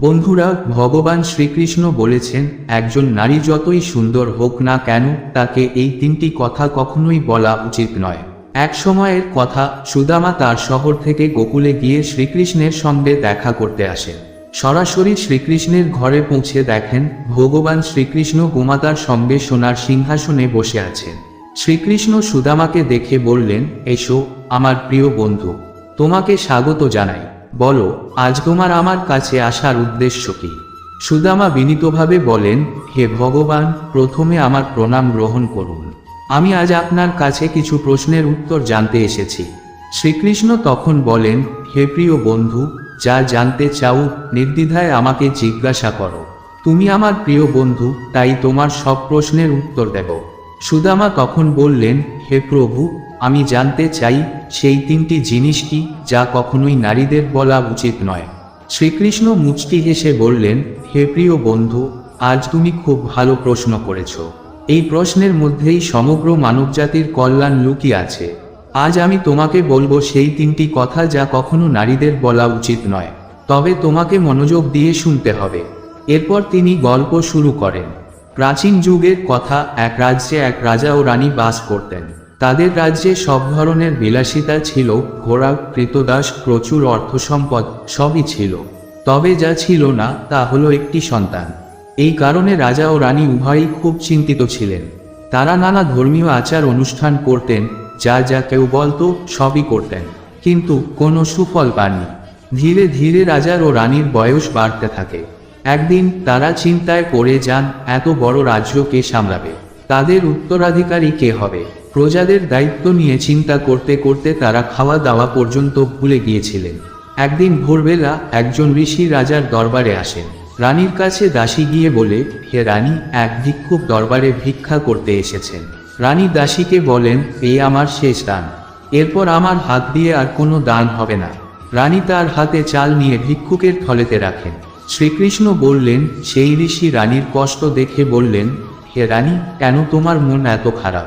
বন্ধুরা, ভগবান শ্রীকৃষ্ণ বলেছেন, একজন নারী যতই সুন্দর হোক না কেন, তাকে এই তিনটি কথা কখনোই বলা উচিত নয়। এক সময়ের কথা, সুদামা তার শহর থেকে গোকুলে গিয়ে শ্রীকৃষ্ণের সঙ্গে দেখা করতে আসেন সরাসরি শ্রীকৃষ্ণের ঘরে পৌঁছে দেখেন, ভগবান শ্রীকৃষ্ণ গোমাতার সঙ্গে সোনার সিংহাসনে বসে আছেন। শ্রীকৃষ্ণ সুদামাকে দেখে বললেন, এসো, আমার প্রিয় বন্ধু, তোমাকে স্বাগত জানাই। বলো, আজ তোমার আমার কাছে আসার উদ্দেশ্য কি? সুদামা বিনীতভাবে বলেন, হে ভগবান, প্রথমে আমার প্রণাম গ্রহণ করুন। আমি আজ আপনার কাছে কিছু প্রশ্নের উত্তর জানতে এসেছি। শ্রীকৃষ্ণ তখন বলেন, হে প্রিয় বন্ধু, যা জানতে চাও, নির্দ্বিধায় আমাকে জিজ্ঞাসা করো। তুমি আমার প্রিয় বন্ধু, তাই তোমার সব প্রশ্নের উত্তর দেব। সুদামা তখন বললেন, হে প্রভু আমি জানতে চাই, সেই তিনটি জিনিস কি যা কখনোই নারীদের বলা উচিত নয়। শ্রীকৃষ্ণ মুচকি হেসে বললেন, হে প্রিয় বন্ধু, আজ তুমি খুব ভালো প্রশ্ন করেছ। এই প্রশ্নের মধ্যেই সমগ্র মানবজাতির কল্যাণ লুকিয়ে আছে। আজ আমি তোমাকে বলব, সেই তিনটি কথা যা কখনো নারীদের বলা উচিত নয়। তবে তোমাকে মনোযোগ দিয়ে শুনতে হবে। এরপর তিনি গল্প শুরু করেন। প্রাচীন যুগের কথা, এক রাজ্যে এক রাজা ও রানী বাস করতেন। তাদের রাজ্যে সব ধরনের বিলাসিতা ছিল, ঘোড়া কৃতদাস প্রচুর অর্থসম্পদ, সবই ছিল। তবে যা ছিল না, তা হলো একটি সন্তান। এই কারণে রাজা ও রানী উভয়ই খুব চিন্তিত ছিলেন। তারা নানা ধর্মীয় আচার অনুষ্ঠান করতেন, যা যা কেউ বলতো সবই করতেন। কিন্তু কোনো সুফল পাননি। ধীরে ধীরে রাজার ও রানীর বয়স বাড়তে থাকে। একদিন তারা চিন্তায় পড়ে যান, এত বড় রাজ্য কে সামলাবে? তাদের উত্তরাধিকারী কে হবে? প্রজাদের দায়িত্ব নিয়ে চিন্তা করতে করতে তারা খাওয়া দাওয়া পর্যন্ত ভুলে গিয়েছিলেন। একদিন ভোরবেলা একজন ঋষি রাজার দরবারে আসেন। রানীর কাছে দাসী গিয়ে বলে, হে রানী, এক ভিক্ষুক দরবারে ভিক্ষা করতে এসেছেন। রানী দাসীকে বলেন এই আমার শেষ দান। এরপর আমার হাত দিয়ে আর কোনো দান হবে না। রানী তার হাতে চাল নিয়ে ভিক্ষুকের থলেতে রাখেন। শ্রীকৃষ্ণ বললেন, সেই ঋষি রানীর কষ্ট দেখে বললেন হে রানী, কেন তোমার মন এত খারাপ?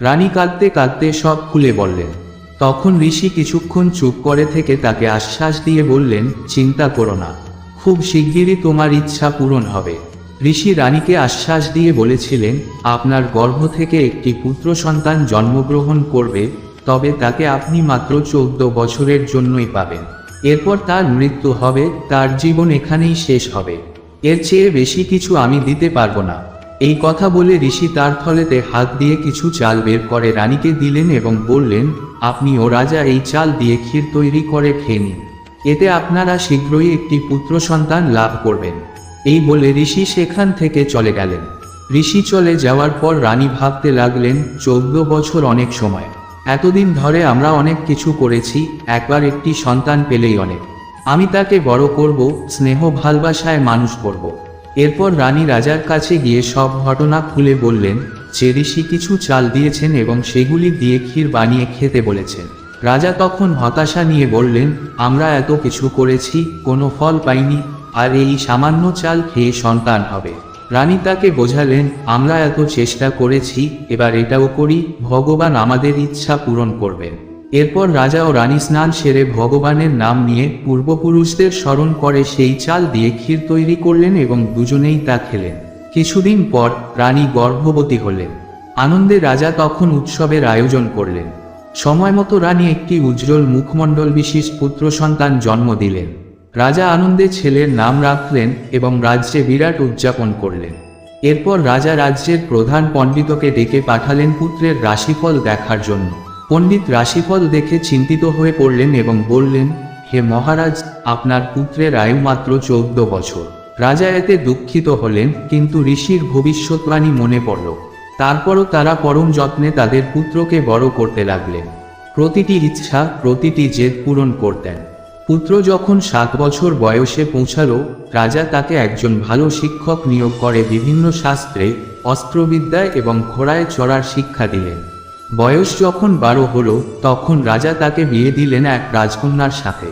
রানী কাঁদতে কাঁদতে সব খুলে বললেন। তখন ঋষি কিছুক্ষণ চুপ করে থেকে তাকে আশ্বাস দিয়ে বললেন, চিন্তা করো না, খুব শিগগিরই তোমার ইচ্ছা পূরণ হবে। ঋষি রানীকে আশ্বাস দিয়ে বলেছিলেন, আপনার গর্ভ থেকে একটি পুত্র সন্তান জন্মগ্রহণ করবে, তবে তাকে আপনি মাত্র চৌদ্দ বছরের জন্যই পাবেন। এরপর তার মৃত্যু হবে, তার জীবন এখানেই শেষ হবে। এর চেয়ে বেশি কিছু আমি দিতে পারব না। এই কথা বলে ঋষি তার থলেতে হাত দিয়ে কিছু চাল বের করে রানীকে দিলেন এবং বললেন আপনি ও রাজা এই চাল দিয়ে ক্ষীর তৈরি করে খেয়ে নিন। এতে আপনারা শীঘ্রই একটি পুত্র সন্তান লাভ করবেন। এই বলে ঋষি সেখান থেকে চলে গেলেন। ঋষি চলে যাওয়ার পর রানী ভাবতে লাগলেন, চোদ্দ বছর অনেক সময়। এতদিন ধরে আমরা অনেক কিছু করেছি, একবার একটি সন্তান পেলেই অনেক। আমি তাকে বড় করব, স্নেহ ভালবাসায় মানুষ করব। এরপর রানী রাজার কাছে গিয়ে সব ঘটনা খুলে বললেন, যে ঋষি কিছু চাল দিয়েছেন এবং সেগুলি দিয়ে ক্ষীর বানিয়ে খেতে বলেছেন। রাজা তখন হতাশা নিয়ে বললেন, আমরা এত কিছু করেছি, কোনো ফল পাইনি, আর এই সামান্য চাল খেয়ে সন্তান হবে। রানী তাকে বোঝালেন, আমরা এত চেষ্টা করেছি, এবার এটাও করি, ভগবান আমাদের ইচ্ছা পূরণ করবেন। এরপর রাজা ও রানী স্নান সেরে ভগবানের নাম নিয়ে পূর্বপুরুষদের স্মরণ করে সেই চাল দিয়ে ক্ষীর তৈরি করলেন এবং দুজনেই তা খেলেন। কিছুদিন পর রানী গর্ভবতী হলেন। আনন্দে রাজা তখন উৎসবের আয়োজন করলেন। সময় মতো রানী একটি উজ্জ্বল মুখমণ্ডল বিশিষ্ট পুত্র সন্তান জন্ম দিলেন। রাজা আনন্দে ছেলের নাম রাখলেন এবং রাজ্যে বিরাট উদযাপন করলেন। এরপর রাজা রাজ্যের প্রধান পণ্ডিতকে ডেকে পাঠালেন পুত্রের রাশিফল দেখার জন্য। পণ্ডিত রাশিফল দেখে চিন্তিত হয়ে পড়লেন এবং বললেন, হে মহারাজ, আপনার পুত্রের আয়ু মাত্র চৌদ্দ বছর। রাজা এতে দুঃখিত হলেন, কিন্তু ঋষির ভবিষ্যৎবাণী মনে পড়ল। তারপরও তারা পরম যত্নে তাদের পুত্রকে বড় করতে লাগলেন। প্রতিটি ইচ্ছা, প্রতিটি জেদ পূরণ করতেন। পুত্র যখন সাত বছর বয়সে পৌঁছালো, রাজা তাকে একজন ভালো শিক্ষক নিয়োগ করে বিভিন্ন শাস্ত্রে অস্ত্রবিদ্যায় এবং ঘোড়ায় চড়ার শিক্ষা দিলেন। বয়স যখন বারো হলো, তখন রাজা তাকে বিয়ে দিলেন এক রাজকন্যার সাথে।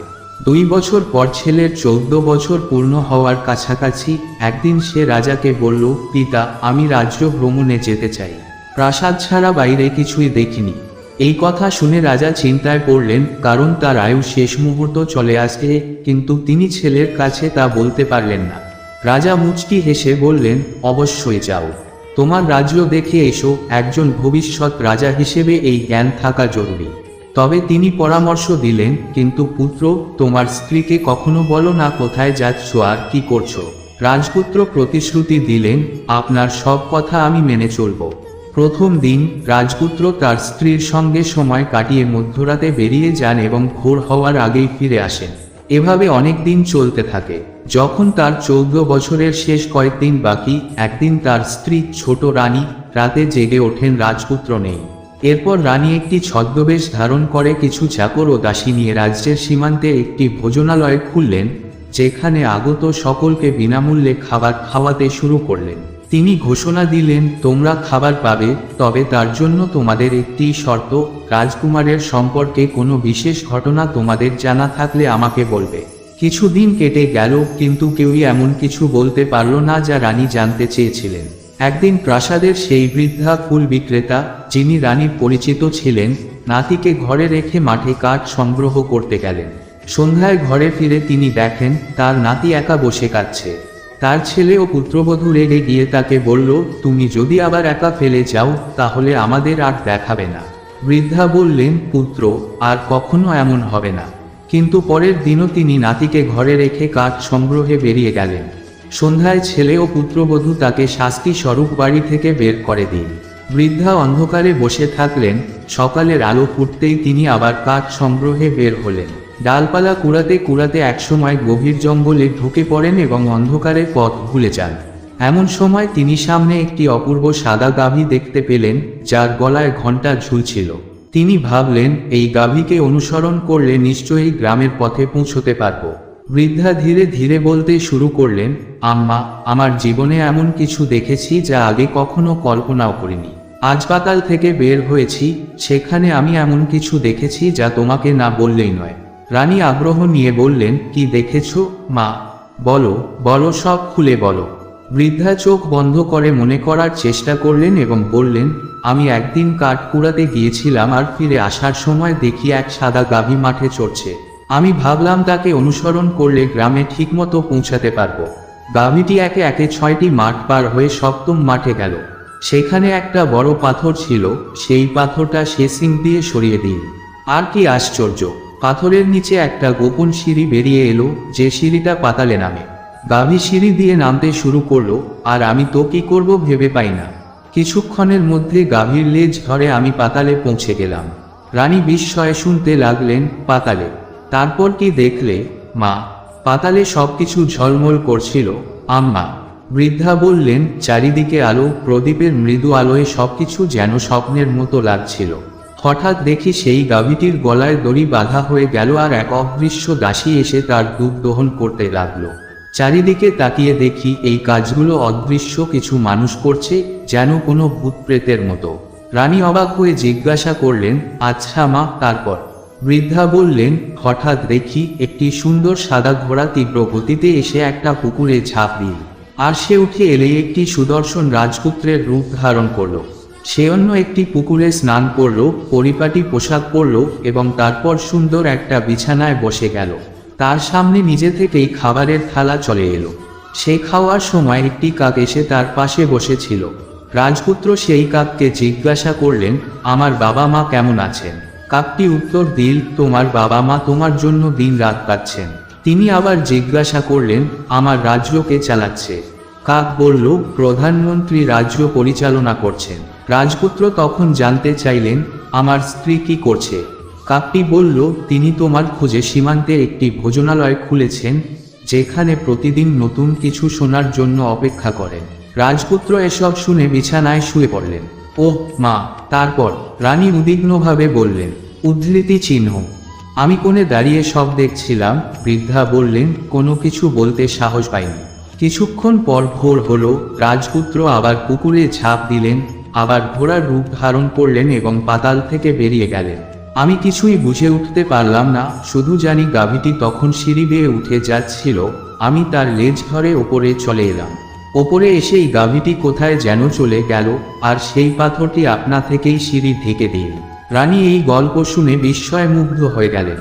দুই বছর পর ছেলের চৌদ্দ বছর পূর্ণ হওয়ার কাছাকাছি একদিন সে রাজাকে বলল, পিতা, আমি রাজ্য ভ্রমণে যেতে চাই। প্রাসাদ ছাড়া বাইরে কিছুই দেখিনি। এই কথা শুনে রাজা চিন্তায় পড়লেন, কারণ তার আয়ু শেষ মুহূর্ত চলে আসে, কিন্তু তিনি ছেলের কাছে তা বলতে পারলেন না। রাজা মুচকি হেসে বললেন, অবশ্যই যাও। তোমার রাজ্য দেখে এসো, একজন ভবিষ্যৎ রাজা হিসেবে এই জ্ঞান থাকা জরুরি। তবে তিনি পরামর্শ দিলেন, কিন্তু পুত্র, তোমার স্ত্রীকে কখনো বলো না কোথায় যাচ্ছ আর কি করছ। রাজপুত্র প্রতিশ্রুতি দিলেন, আপনার সব কথা আমি মেনে চলব। প্রথম দিন রাজপুত্র তার স্ত্রীর সঙ্গে সময় কাটিয়ে মধ্যরাতে বেরিয়ে যান এবং ভোর হওয়ার আগেই ফিরে আসেন। এভাবে অনেক দিন চলতে থাকে। যখন তার চৌদ্দ বছরের শেষ কয়েকদিন বাকি, একদিন তার স্ত্রী ছোট রানী রাতে জেগে ওঠেন রাজপুত্র নেই। এরপর রানী একটি ছদ্মবেশ ধারণ করে কিছু চাকর ও দাসী নিয়ে রাজ্যের সীমান্তে একটি ভোজনালয় খুললেন, যেখানে আগত সকলকে বিনামূল্যে খাবার খাওয়াতে শুরু করলেন। তিনি ঘোষণা দিলেন, তোমরা খাবার পাবে, তবে তার জন্য তোমাদের একটি শর্ত, রাজকুমারের সম্পর্কে কোনো বিশেষ ঘটনা তোমাদের জানা থাকলে আমাকে বলবে। কিছুদিন কেটে গেল, কিন্তু কেউই এমন কিছু বলতে পারল না যা রানী জানতে চেয়েছিলেন। একদিন প্রাসাদের সেই বৃদ্ধা ফুল বিক্রেতা, যিনি রানীর পরিচিত ছিলেন, নাতিকে ঘরে রেখে মাঠে কাঠ সংগ্রহ করতে গেলেন। সন্ধ্যায় ঘরে ফিরে তিনি দেখেন, তার নাতি একা বসে কাঁদছে। তার ছেলে ও পুত্রবধূ রেগে গিয়ে তাকে বলল, তুমি যদি আবার একা ফেলে যাও, তাহলে আমাদের আর দেখাবে না। বৃদ্ধা বললেন, পুত্র, আর কখনো এমন হবে না। কিন্তু পরের দিনও তিনি নাতিকে ঘরে রেখে কাঠ সংগ্রহে বেরিয়ে গেলেন। সন্ধ্যায় ছেলে ও পুত্রবধূ তাকে শাস্তি স্বরূপ বাড়ি থেকে বের করে দিন। বৃদ্ধা অন্ধকারে বসে থাকলেন, সকালের আলো ফুটতেই তিনি আবার কাঠ সংগ্রহে বের হলেন। ডালপালা কুড়াতে কুড়াতে একসময় গভীর জঙ্গলে ঢুকে পড়েন এবং অন্ধকারে পথ ভুলে যান। এমন সময় তিনি সামনে একটি অপূর্ব সাদা গাভী দেখতে পেলেন, যার গলায় ঘণ্টা ঝুলছিল। তিনি ভাবলেন, এই গাভীকে অনুসরণ করলে নিশ্চয়ই গ্রামের পথে পৌঁছতে পারব। বৃদ্ধা ধীরে ধীরে বলতে শুরু করলেন, আম্মা, আমার জীবনে এমন কিছু দেখেছি যা আগে কখনো কল্পনাও করিনি। হাসপাতাল থেকে বের হয়েছি, সেখানে আমি এমন কিছু দেখেছি যা তোমাকে না বললেই নয়। রানী আগ্রহ নিয়ে বললেন, কি দেখেছ? মা, বলো বলো, সব খুলে বলো। বৃদ্ধা চোখ বন্ধ করে মনে করার চেষ্টা করলেন এবং বললেন, আমি একদিন কাঠ কুড়াতে গিয়েছিলাম আর ফিরে আসার সময় দেখি এক সাদা গাভী মাঠে চড়ছে। আমি ভাবলাম তাকে অনুসরণ করলে গ্রামে ঠিকমতো পৌঁছাতে পারব। গাভীটি একে একে ছয়টি মাঠ পার হয়ে সপ্তম মাঠে গেল। সেখানে একটা বড় পাথর ছিল, সেই পাথরটা সে সিং দিয়ে সরিয়ে দিন। আর কি আশ্চর্য, পাথরের নিচে একটা গোপন সিঁড়ি বেরিয়ে এলো, যে সিঁড়িটা পাতালে নামে। গাভী সিঁড়ি দিয়ে নামতে শুরু করল, আর আমি তো কি করব ভেবে পাই না। কিছুক্ষণের মধ্যে গাভীর লেজ ধরে আমি পাতালে পৌঁছে গেলাম। রানী বিস্ময়ে শুনতে লাগলেন, পাতালে। তারপর কি দেখলে? মা, পাতালে সবকিছু ঝলমল করছিল। আম্মা, বৃদ্ধা বললেন, চারিদিকে আলো, প্রদীপের মৃদু আলোয় সবকিছু যেন স্বপ্নের মতো লাগছিল। হঠাৎ দেখি সেই গাভীটির গলায় দড়ি বাঁধা হয়ে গেল আর এক অদৃশ্য দাসী এসে তার দুধ দহন করতে লাগল। চারিদিকে তাকিয়ে দেখি এই কাজগুলো অদৃশ্য কিছু মানুষ করছে, যেন কোনো ভূত প্রেতের মতো। রানী অবাক হয়ে জিজ্ঞাসা করলেন আচ্ছা মা, তারপর? বৃদ্ধা বললেন, হঠাৎ দেখি একটি সুন্দর সাদা ঘোড়া তীব্র গতিতে এসে একটা পুকুরে ঝাঁপ দিল, আর সে উঠে এলেই একটি সুদর্শন রাজপুত্রের রূপ ধারণ করল। সে অন্য একটি পুকুরে স্নান করল, পরিপাটি পোশাক পরলো এবং তারপর সুন্দর একটা বিছানায় বসে গেল। তার সামনে নিজে থেকেই খাবারের থালা চলে এলো। সে খাওয়ার সময় একটি কাক এসে তার পাশে বসেছিল। রাজপুত্র সেই কাককে জিজ্ঞাসা করলেন, আমার বাবা মা কেমন আছেন? কাকটি উত্তর দিল, তোমার বাবা মা তোমার জন্য দিন রাত পাচ্ছেন তিনি আবার জিজ্ঞাসা করলেন, আমার রাজ্যকে চালাচ্ছে? কাক বলল, প্রধানমন্ত্রী রাজ্য পরিচালনা করছেন। রাজপুত্র তখন জানতে চাইলেন, আমার স্ত্রী কি করছে? কাকটি বলল, তিনি তোমার খোঁজে সীমান্তে একটি ভোজনালয় খুলেছেন, যেখানে প্রতিদিন নতুন কিছু শোনার জন্য অপেক্ষা করেন। রাজপুত্র এসব শুনে বিছানায় শুয়ে পড়লেন। ওহ, মা, তারপর? রানী উদ্বিগ্নভাবে বললেন, উদ্ধৃতি চিহ্ন। আমি কোণে দাঁড়িয়ে সব দেখছিলাম। বৃদ্ধা বললেন, কোনো কিছু বলতে সাহস পাইনি। কিছুক্ষণ পর ভোর হলো, রাজপুত্র আবার পুকুরে ঝাঁপ দিলেন, আবার ঘোড়ার রূপ ধারণ করলেন এবং পাতাল থেকে বেরিয়ে গেলেন। আমি কিছুই বুঝে উঠতে পারলাম না, শুধু জানি গাভীটি তখন সিঁড়ি বেয়ে উঠে যাচ্ছিল। আমি তার লেজ ধরে ওপরে চলে এলাম। ওপরে এসেই গাভীটি কোথায় যেন চলে গেল, আর সেই পাথরটি আপনা থেকেই সিঁড়ি ঢেকে দিল। রানী এই গল্প শুনে বিস্ময় মুগ্ধ হয়ে গেলেন।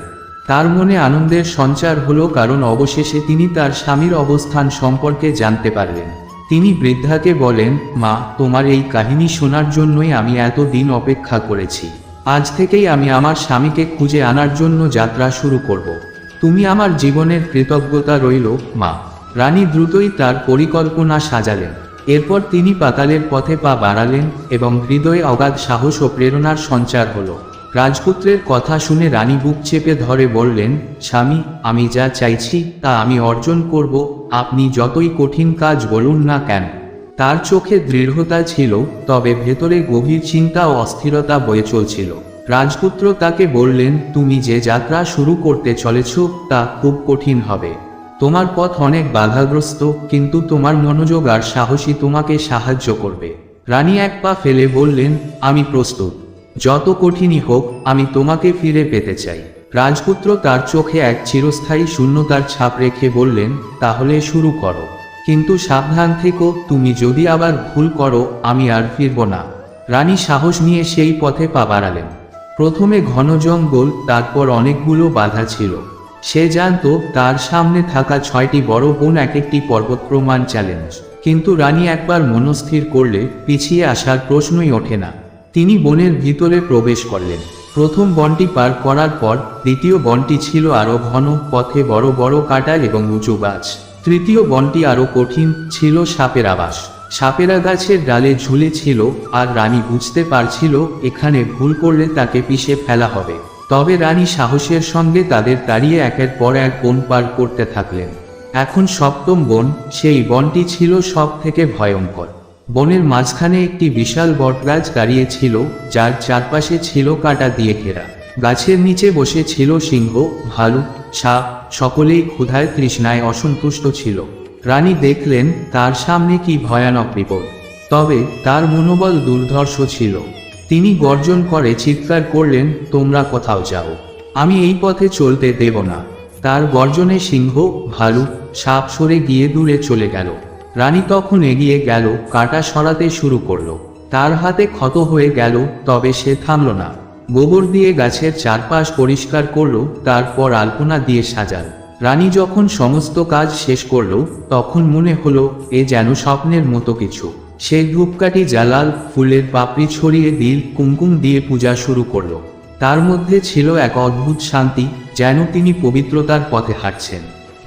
তার মনে আনন্দের সঞ্চার হলো কারণ অবশেষে তিনি তার স্বামীর অবস্থান সম্পর্কে জানতে পারলেন। তিনি বৃদ্ধাকে বলেন, মা, তোমার এই কাহিনী শোনার জন্যই আমি এত দিন অপেক্ষা করেছি। আজ থেকেই আমি আমার স্বামীকে খুঁজে আনার জন্য যাত্রা শুরু করব। তুমি আমার জীবনের কৃতজ্ঞতা রইল, মা। রানী দ্রুতই তার পরিকল্পনা সাজালেন। এরপর তিনি পাতালের পথে পা বাড়ালেন এবং হৃদয়ে অগাধ সাহস ও প্রেরণার সঞ্চার হলো। রাজপুত্রের কথা শুনে রানী বুক চেপে ধরে বললেন, স্বামী, আমি যা চাইছি তা আমি অর্জন করব। আপনি যতই কঠিন কাজ বলুন না কেন। তার চোখে দৃঢ়তা ছিল, তবে ভেতরে গভীর চিন্তা ও অস্থিরতা বয়ে চলছিল। রাজপুত্র তাকে বললেন, তুমি যে যাত্রা শুরু করতে চলেছ, তা খুব কঠিন হবে। তোমার পথ অনেক বাধাগ্রস্ত, কিন্তু তোমার মনোযোগ আর সাহসী তোমাকে সাহায্য করবে। রানী এক পা ফেলে বললেন, আমি প্রস্তুত। যত কঠিনই হোক, আমি তোমাকে ফিরে পেতে চাই। রাজপুত্র তার চোখে এক চিরস্থায়ী শূন্যতার ছাপ রেখে বললেন, তাহলে শুরু করো। কিন্তু সাবধান থেকো, তুমি যদি আবার ভুল করো, আমি আর ফিরব না। রানী সাহস নিয়ে সেই পথে পা বাড়ালেন। প্রথমে ঘন জঙ্গল, তারপর অনেকগুলো বাধা ছিল। সে জানত, তার সামনে থাকা ছয়টি বড় বোন এক একটি পর্বত প্রমাণ চ্যালেঞ্জ। কিন্তু রানী একবার মনস্থির করলে, পিছিয়ে আসার প্রশ্নই ওঠে না। তিনি বনের ভিতরে প্রবেশ করলেন। প্রথম বনটি পার করার পর, দ্বিতীয় বনটি ছিল আরও ঘন, পথে বড় বড় কাটাল এবং উঁচু গাছ। তৃতীয় বনটি আরও কঠিন ছিল সাপের আবাস। সাপেরা গাছের ডালে ঝুলে ছিল আর রানী বুঝতে পারছিল এখানে ভুল করলে তাকে পিষে ফেলা হবে। তবে রানী সাহসের সঙ্গে তাদের তাড়িয়ে একের পর এক বন পার করতে থাকলেন। এখন সপ্তম বন, সেই বনটি ছিল সব থেকে ভয়ঙ্কর। বনের মাঝখানে একটি বিশাল বটগাছ দাঁড়িয়ে ছিল, যার চারপাশে ছিল কাটা দিয়ে ঘেরা। গাছের নিচে বসে ছিল সিংহ, ভালুক সাপ সকলেই ক্ষুধায় তৃষ্ণায় অসন্তুষ্ট ছিল। রানী দেখলেন তার সামনে কি ভয়ানক বিপদ। তবে তার মনোবল দুর্ধর্ষ ছিল। তিনি গর্জন করে চিৎকার করলেন, তোমরা কোথাও যাও। আমি এই পথে চলতে দেব না। তার গর্জনে সিংহ ভালুক সাপ সরে গিয়ে দূরে চলে গেল। রানী তখন এগিয়ে গেল, কাটা সরাতে শুরু করল। তার হাতে ক্ষত হয়ে গেল, তবে সে থামল না। গোবর দিয়ে গাছের চারপাশ পরিষ্কার করল, তারপর আলপনা দিয়ে সাজাল। রানী যখন সমস্ত কাজ শেষ করল, তখন মনে হলো, এ যেন স্বপ্নের মতো কিছু। সে ধূপকাঠি জ্বালাল ফুলের পাপড়ি ছড়িয়ে দিল, কুমকুম দিয়ে পূজা শুরু করল। তার মধ্যে ছিল এক অদ্ভুত শান্তি, যেন তিনি পবিত্রতার পথে হাঁটছেন।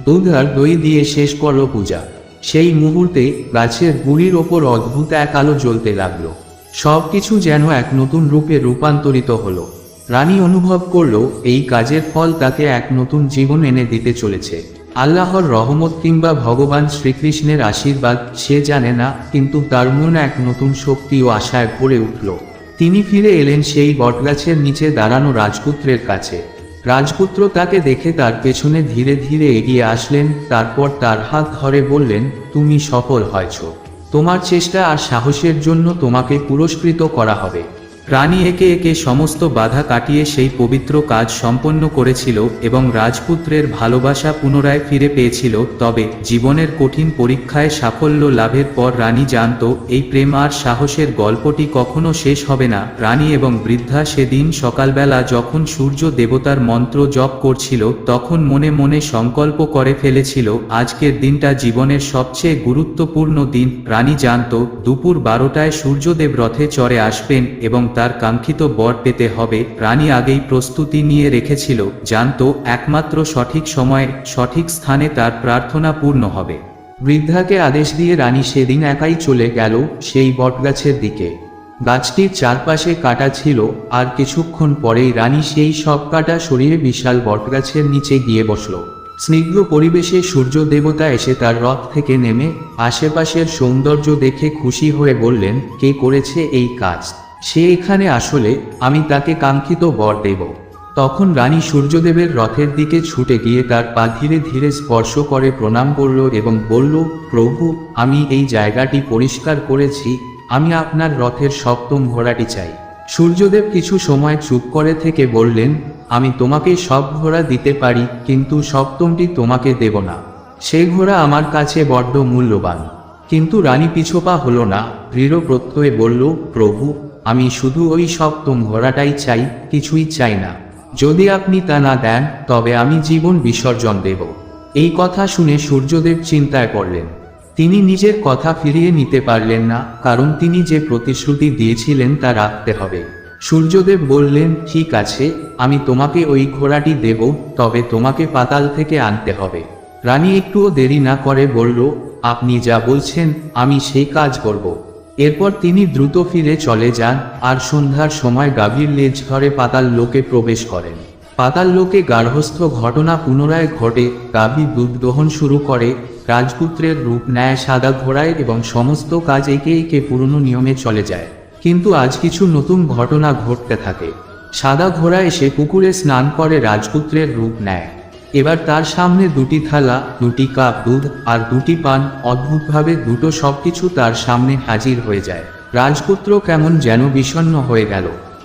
দুধ আর দই দিয়ে শেষ করল পূজা। সেই মুহূর্তে গাছের গুড়ির ওপর অদ্ভুত এক আলো জ্বলতে লাগল। সব কিছু যেন এক নতুন রূপে রূপান্তরিত হলো। রানী অনুভব করল, এই কাজের ফল তাকে এক নতুন জীবন এনে দিতে চলেছে। আল্লাহর রহমত কিংবা ভগবান শ্রীকৃষ্ণের আশীর্বাদ, সে জানে না, কিন্তু তার মন এক নতুন শক্তি ও আশায় ভরে উঠল। তিনি ফিরে এলেন সেই বটগাছের নিচে দাঁড়ানো রাজপুত্রের কাছে। রাজপুত্র তাকে দেখে তার পেছনে ধীরে ধীরে এগিয়ে আসলেন, তারপর তার হাত ধরে বললেন, তুমি সফল হয়েছ। তোমার চেষ্টা আর সাহসের জন্য তোমাকে পুরস্কৃত করা হবে। রানী একে একে সমস্ত বাধা কাটিয়ে সেই পবিত্র কাজ সম্পন্ন করেছিল এবং রাজপুত্রের ভালোবাসা পুনরায় ফিরে পেয়েছিল, তবে জীবনের কঠিন পরীক্ষায় সাফল্য লাভের পর রানী জানত, এই প্রেম আর সাহসের গল্পটি কখনো শেষ হবে না। রানী এবং বৃদ্ধা সেদিন সকালবেলা যখন সূর্য দেবতার মন্ত্র জপ করছিল, তখন মনে মনে সংকল্প করে ফেলেছিল, আজকের দিনটা জীবনের সবচেয়ে গুরুত্বপূর্ণ দিন। রানী জানত, দুপুর বারোটায় সূর্যদেব রথে চড়ে আসবেন এবং তার কাঙ্ক্ষিত বর পেতে হবে। রানী আগেই প্রস্তুতি নিয়ে রেখেছিল, জানতো একমাত্র সঠিক সময়ে, সঠিক স্থানে তার প্রার্থনা পূর্ণ হবে। বৃদ্ধাকে আদেশ দিয়ে রানী সেদিন একাই চলে গেল সেই বটগাছের দিকে। গাছটির চারপাশে কাটা ছিল, আর কিছুক্ষণ পরেই রানী সেই সব কাটা সরিয়ে বিশাল বটগাছের নিচে গিয়ে বসল। স্নিগ্ধ পরিবেশে সূর্য দেবতা এসে তার রথ থেকে নেমে আশেপাশের সৌন্দর্য দেখে খুশি হয়ে বললেন, কে করেছে এই কাজ? সে এখানে আসলে আমি তাকে কাঙ্ক্ষিত বর দেব। তখন রানী সূর্যদেবের রথের দিকে ছুটে গিয়ে তার পা ধীরে ধীরে স্পর্শ করে প্রণাম করল এবং বলল, প্রভু, আমি এই জায়গাটি পরিষ্কার করেছি। আমি আপনার রথের সপ্তম ঘোড়াটি চাই। সূর্যদেব কিছু সময় চুপ করে থেকে বললেন, আমি তোমাকে সব ঘোড়া দিতে পারি, কিন্তু সপ্তমটি তোমাকে দেব না। সেই ঘোড়া আমার কাছে বড্ড মূল্যবান। কিন্তু রানী পিছোপা হল না, দৃঢ় প্রত্যয়ে বলল, প্রভু আমি শুধু ওই সপ্তম ঘোড়াটাই চাই, কিছুই চাই না। যদি আপনি তা না দেন, তবে আমি জীবন বিসর্জন দেব। এই কথা শুনে সূর্যদেব চিন্তায় পড়লেন। তিনি নিজের কথা ফিরিয়ে নিতে পারলেন না, কারণ তিনি যে প্রতিশ্রুতি দিয়েছিলেন তা রাখতে হবে। সূর্যদেব বললেন, ঠিক আছে, আমি তোমাকে ওই ঘোড়াটি দেব, তবে তোমাকে পাতাল থেকে আনতে হবে। রানী একটুও দেরি না করে বলল, আপনি যা বলছেন, আমি সেই কাজ করব। এরপর তিনি দ্রুত ফিরে চলে যান আর সন্ধ্যার সময় গাভীর লেজ ধরে পাতাল লোকে প্রবেশ করেন। পাতাল লোকে গার্হস্থ ঘটনা পুনরায় ঘটে, গাভী দুধ দহন শুরু করে, রাজপুত্রের রূপ নেয় সাদা ঘোড়ায় এবং সমস্ত কাজ একে একে পুরনো নিয়মে চলে যায়। কিন্তু আজ কিছু নতুন ঘটনা ঘটতে থাকে। সাদা ঘোড়া এসে পুকুরে স্নান করে রাজপুত্রের রূপ নেয়। এবার তার সামনে দুটি থালা, দুটি কাপ দুধ আর দুটি পান অদ্ভুতভাবে দুটো সবকিছু তার সামনে হাজির হয়ে যায়। রাজপুত্র কেমন যেন বিষণ্ণ হয়ে গেল।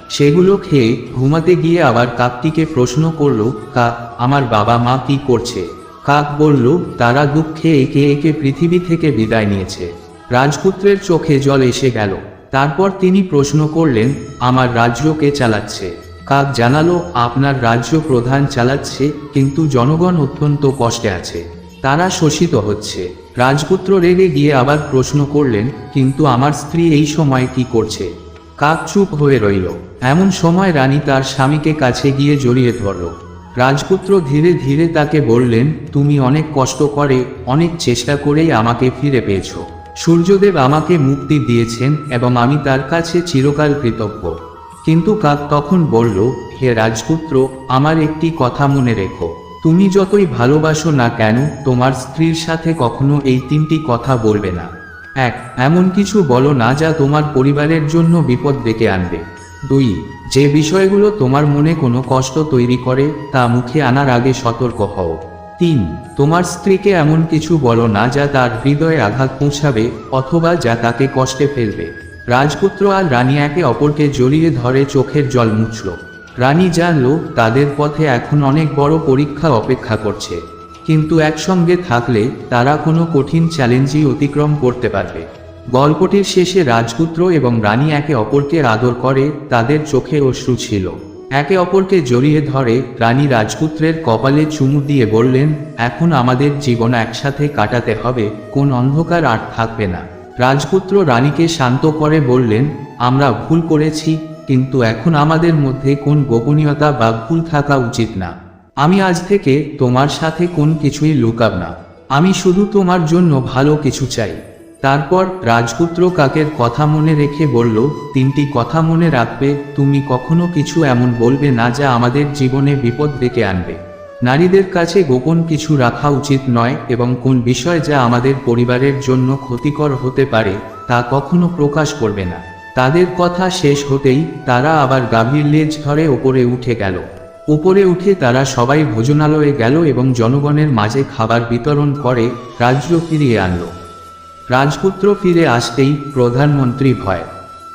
সেগুলো খেয়ে ঘুমাতে গিয়ে আবার কাকটিকে প্রশ্ন করল কাক আমার বাবা মা কি করছে? কাক বলল, তারা দুঃখে একে একে পৃথিবী থেকে বিদায় নিয়েছে। রাজপুত্রের চোখে জল এসে গেল। তারপর তিনি প্রশ্ন করলেন, আমার রাজ্য কে চালাচ্ছে? কাক জানালো, আপনার রাজ্য প্রধান চালাচ্ছে, কিন্তু জনগণ অত্যন্ত কষ্টে আছে। তারা শোষিত হচ্ছে। রাজপুত্র রেগে গিয়ে আবার প্রশ্ন করলেন, কিন্তু আমার স্ত্রী এই সময় কি করছে? কাক চুপ হয়ে রইল। এমন সময় রানী তার স্বামীকে কাছে গিয়ে জড়িয়ে ধরল। রাজপুত্র ধীরে ধীরে তাকে বললেন, তুমি অনেক কষ্ট করে, অনেক চেষ্টা করেই আমাকে ফিরে পেয়েছ। সূর্যদেব আমাকে মুক্তি দিয়েছেন এবং আমি তার কাছে চিরকাল কৃতজ্ঞ। কিন্তু কাক তখন বলল, হে রাজপুত্র, আমার একটি কথা মনে রেখো। তুমি যতই ভালোবাসো না কেন, তোমার স্ত্রীর সাথে কখনো এই তিনটি কথা বলবে না। এক, এমন কিছু বলো না যা তোমার পরিবারের জন্য বিপদ ডেকে আনবে। দুই, যে বিষয়গুলো তোমার মনে কোনো কষ্ট তৈরি করে, তা মুখে আনার আগে সতর্ক হও। তিন, তোমার স্ত্রীকে এমন কিছু বলো না যা তার হৃদয়ে আঘাত পৌঁছাবে অথবা যা তাকে কষ্টে ফেলবে। রাজপুত্র আর রানী একে অপরকে জড়িয়ে ধরে চোখের জল মুছল। রানী জানল তাদের পথে এখন অনেক বড় পরীক্ষা অপেক্ষা করছে। কিন্তু একসঙ্গে থাকলে তারা কোনো কঠিন চ্যালেঞ্জই অতিক্রম করতে পারবে। গল্পটির শেষে রাজপুত্র এবং রানী একে অপরকে আদর করে, তাদের চোখে অশ্রু ছিল। একে অপরকে জড়িয়ে ধরে, রানী রাজপুত্রের কপালে চুমু দিয়ে বললেন, এখন আমাদের জীবন একসাথে কাটাতে হবে, কোন অন্ধকার আর থাকবে না। রাজপুত্র রানীকে শান্ত করে বললেন, আমরা ভুল করেছি, কিন্তু এখন আমাদের মধ্যে কোন গোপনীয়তা বা ভুল থাকা উচিত না। আমি আজ থেকে তোমার সাথে কোন কিছুই লুকাব না। আমি শুধু তোমার জন্য ভালো কিছু চাই। তারপর রাজপুত্র কাকের কথা মনে রেখে বলল, তিনটি কথা মনে রাখবে, তুমি কখনো কিছু এমন বলবে না যা আমাদের জীবনে বিপদ ডেকে আনবে। নারীদের কাছে গোপন কিছু রাখা উচিত নয় এবং কোন বিষয় যা আমাদের পরিবারের জন্য ক্ষতিকর হতে পারে, তা কখনো প্রকাশ করবে না। তাদের কথা শেষ হতেই তারা আবার গাভীর লেজ ধরে ওপরে উঠে গেল। উপরে উঠে তারা সবাই ভোজনালয়ে গেল এবং জনগণের মাঝে খাবার বিতরণ করে রাজ্য ফিরিয়ে আনল। রাজপুত্র ফিরে আসতেই প্রধানমন্ত্রী ভয়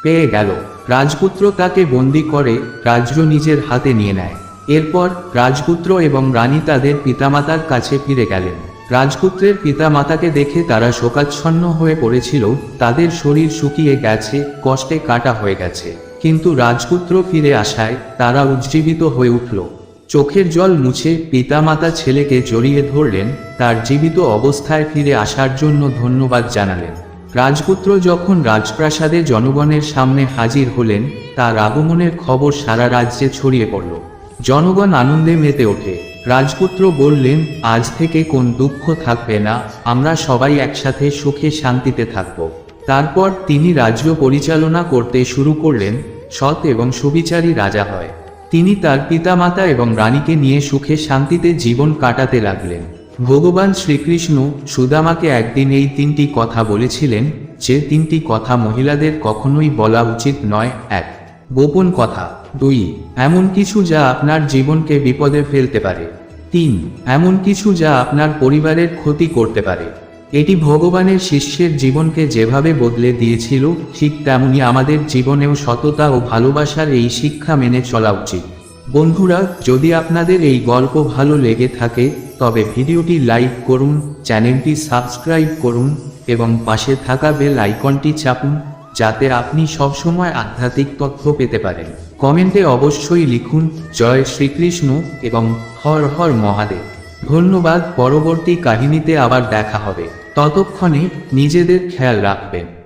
পেয়ে গেল। রাজপুত্র তাকে বন্দি করে রাজ্য নিজের হাতে নিয়ে নেয়। এরপর রাজপুত্র এবং রানী তাদের পিতামাতার কাছে ফিরে গেলেন। রাজপুত্রের পিতামাতাকে দেখে তারা শোকাচ্ছন্ন হয়ে পড়েছিল, তাদের শরীর শুকিয়ে গেছে, কষ্টে কাটা হয়ে গেছে। কিন্তু রাজপুত্র ফিরে আসায় তারা উজ্জীবিত হয়ে উঠল। চোখের জল মুছে পিতামাতা ছেলেকে জড়িয়ে ধরলেন, তার জীবিত অবস্থায় ফিরে আসার জন্য ধন্যবাদ জানালেন। রাজপুত্র যখন রাজপ্রাসাদে জনগণের সামনে হাজির হলেন, তার আগমনের খবর সারা রাজ্যে ছড়িয়ে পড়ল। জনগণ আনন্দে মেতে ওঠে। রাজপুত্র বললেন, আজ থেকে কোন দুঃখ থাকবে না, আমরা সবাই একসাথে সুখে শান্তিতে থাকব। তারপর তিনি রাজ্য পরিচালনা করতে শুরু করলেন, সৎ এবং সুবিচারী রাজা হয়। তিনি তার পিতামাতা এবং রানীকে নিয়ে সুখে শান্তিতে জীবন কাটাতে লাগলেন। ভগবান শ্রীকৃষ্ণ সুদামাকে একদিন এই তিনটি কথা বলেছিলেন, যে তিনটি কথা মহিলাদের কখনোই বলা উচিত নয়, এক। গোপন কথা দুই, এমন কিছু যা আপনার জীবনকে বিপদে ফেলতে পারে। তিন, এমন কিছু যা আপনার পরিবারের ক্ষতি করতে পারে। এটি ভগবানের শিষ্যের জীবনকে যেভাবে বদলে দিয়েছিল, ঠিক তেমনি আমাদের জীবনেও সততা ও ভালোবাসার এই শিক্ষা মেনে চলা উচিত। বন্ধুরা, যদি আপনাদের এই গল্প ভালো লেগে থাকে, তবে ভিডিওটি লাইক করুন, চ্যানেলটি সাবস্ক্রাইব করুন, এবং পাশে থাকা বেল আইকনটি চাপুন, যাতে আপনি সবসময় আধ্যাত্মিক তথ্য পেতে পারেন। কমেন্টে অবশ্যই লিখুন, জয় শ্রীকৃষ্ণ এবং হর হর মহাদেব ধন্যবাদ, পরবর্তী কাহিনীতে আবার দেখা হবে। ততক্ষণে নিজেদের খেয়াল রাখবেন।